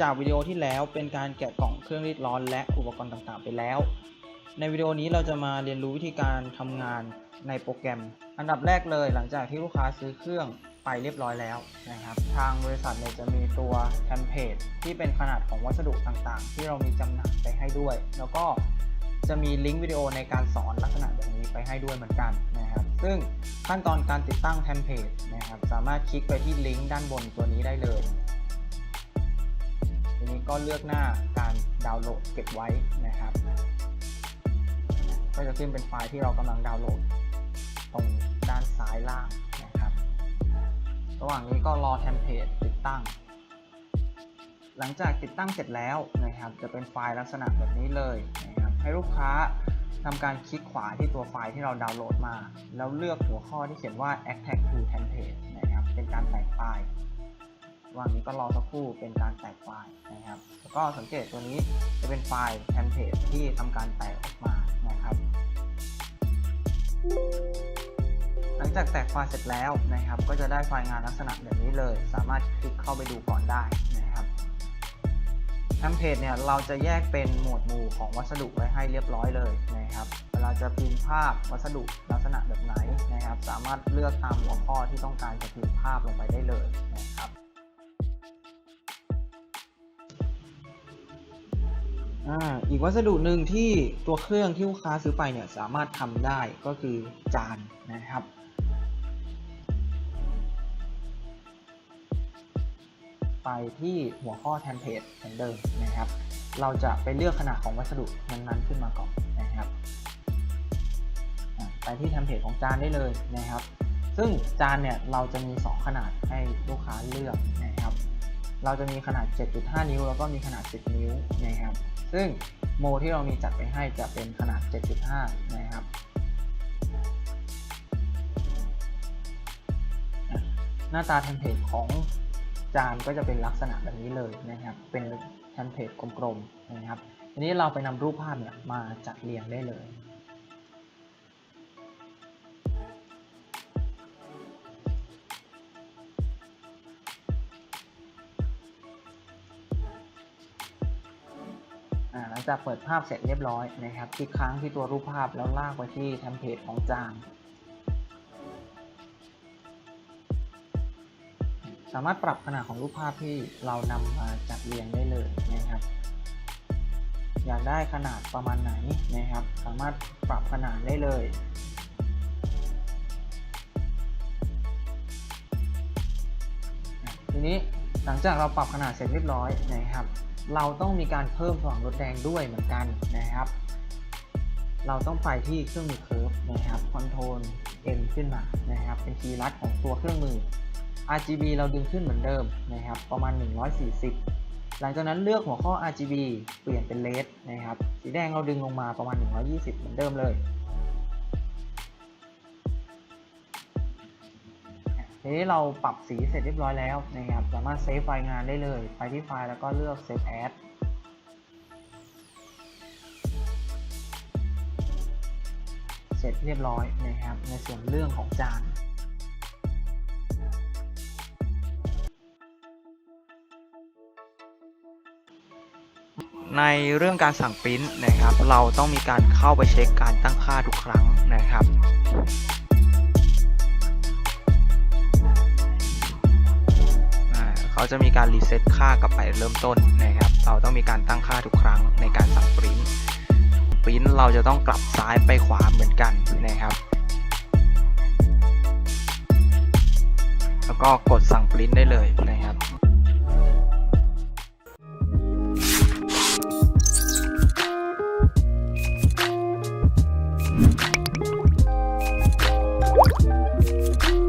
จากวิดีโอที่แล้วเป็นการแกะกล่องเครื่องรีดร้อนและอุปกรณ์ต่างๆ ไปแล้ว ในวิดีโอนี้เราจะมาเรียนรู้วิธีการทำงานในโปรแกรม อันดับแรกเลยหลังจากที่ลูกค้าซื้อเครื่องไปเรียบร้อยแล้วนะครับ ทางบริษัทเนี่ยจะมีตัวเทมเพลตที่เป็นขนาดของวัสดุต่างๆ ที่เรามีจำหน่ายไปให้ด้วย แล้วก็จะมีลิงก์วิดีโอในการสอนลักษณะแบบนี้ไปให้ด้วยเหมือนกันนะครับ ซึ่งขั้นตอนการติดตั้งเทมเพลตนะครับสามารถคลิกไปที่ลิงก์ด้านบนตัวนี้ได้เลย ทีนี้ก็เลือกหน้าการดาวน์โหลดเก็บไว้นะครับ ก็จะขึ้นเป็นไฟล์ที่เรากำลังดาวน์โหลด ตรงด้านซ้ายล่างนะครับ ระหว่างนี้ก็รอเทมเพลตติดตั้ง หลังจากติดตั้งเสร็จแล้วนะครับ จะเป็นไฟล์ลักษณะแบบนี้เลยนะครับ ให้ลูกค้าทำการคลิกขวาที่ตัวไฟล์ที่เราดาวน์โหลดมา แล้วเลือกหัวข้อที่เขียนว่า attach to template นะครับ เป็นการแตกไฟล์ ระหว่างนี้ก็รอสักครู่เป็นการแตกไฟล์นะครับ แล้วก็สังเกตตัวนี้จะเป็นไฟล์เทมเพลตที่ทำการแตกออกมานะครับ หลังจากแตกไฟล์เสร็จแล้วนะครับ ก็จะได้ไฟล์งานลักษณะแบบนี้เลย สามารถคลิกเข้าไปดูก่อนได้นะครับเทมเพลตเนี่ยเราจะแยกเป็นหมวดหมู่ของวัสดุไว้ให้เรียบร้อยเลยนะครับเวลาจะพิมพ์ภาพวัสดุลักษณะแบบไหนนะครับ สามารถเลือกตามหัวข้อที่ต้องการจะพิมพ์ภาพลงไปได้เลยนะ อ่าอีกวัสดุหนึ่งที่ตัวเครื่องที่ลูกค้าซื้อไปเนี่ยสามารถทำได้ก็คือจานนะครับไปที่หัวข้อเทมเพลตเหมือนเดิมนะครับ เราจะไปเลือกขนาดของวัสดุนั้นๆขึ้นมาก่อนนะครับ ไปที่เทมเพลตของจานได้เลยนะครับ ซึ่งจานเนี่ยเราจะมี 2 ขนาดให้ลูกค้าเลือกนะครับ เราจะมีขนาด 7.5 นิ้ว แล้วก็มีขนาด 10 นิ้วนะครับ ซึ่งโมที่เรามีจัดไปให้จะเป็นขนาด 7.5 นะครับหน้าตาเทมเพลตของจานก็จะเป็นลักษณะแบบนี้เลยนะครับ เป็นเทมเพลตกลมๆนะครับ ทีนี้เราไปนำรูปภาพเนี่ยมาจัดเรียงได้เลย หลังจากเปิดภาพเสร็จเรียบร้อยนะครับคลิกค้างที่ตัวรูปภาพแล้วลากไปที่เทมเพลตของจานสามารถปรับขนาดของรูปภาพที่เรานำมาจัดเรียงได้เลยนะครับ อยากได้ขนาดประมาณไหนนะครับ สามารถปรับขนาดได้เลยทีนี้หลังจากเราปรับขนาดเสร็จเรียบร้อยนะครับ เราต้องมีการเพิ่มสว่างลดแดงด้วยเหมือนกันนะครับ เราต้องไปที่เครื่องมือเคิร์ฟนะครับคอนโทรล M ขึ้นมานะครับ เป็นคีย์ลัดของตัวเครื่องมือ RGB เราดึงขึ้นเหมือนเดิมนะครับ ประมาณ 140 หลังจากนั้นเลือกหัวข้อ RGB เปลี่ยนเป็น LED นะครับ สีแดงเราดึงลงมาประมาณ 120 เหมือนเดิมเลย ทีนี้เราปรับสีเสร็จเรียบร้อยแล้วนะครับสามารถเซฟไฟล์งานได้เลย ไปที่ไฟล์แล้วก็เลือก Save As เสร็จเรียบร้อยนะครับ ในส่วนเรื่องของจานในเรื่องการสั่งปริ้นนะครับ เราต้องมีการเข้าไปเช็คการตั้งค่าทุกครั้งนะครับ เขาจะมีการรีเซ็ตค่ากลับไปเริ่มต้นนะครับ เราต้องมีการตั้งค่าทุกครั้งในการสั่งปริ้นปริ้นเราจะต้องกลับซ้ายไปขวาเหมือนกันนะครับ แล้วก็กดสั่งปริ้นได้เลยนะครับうん。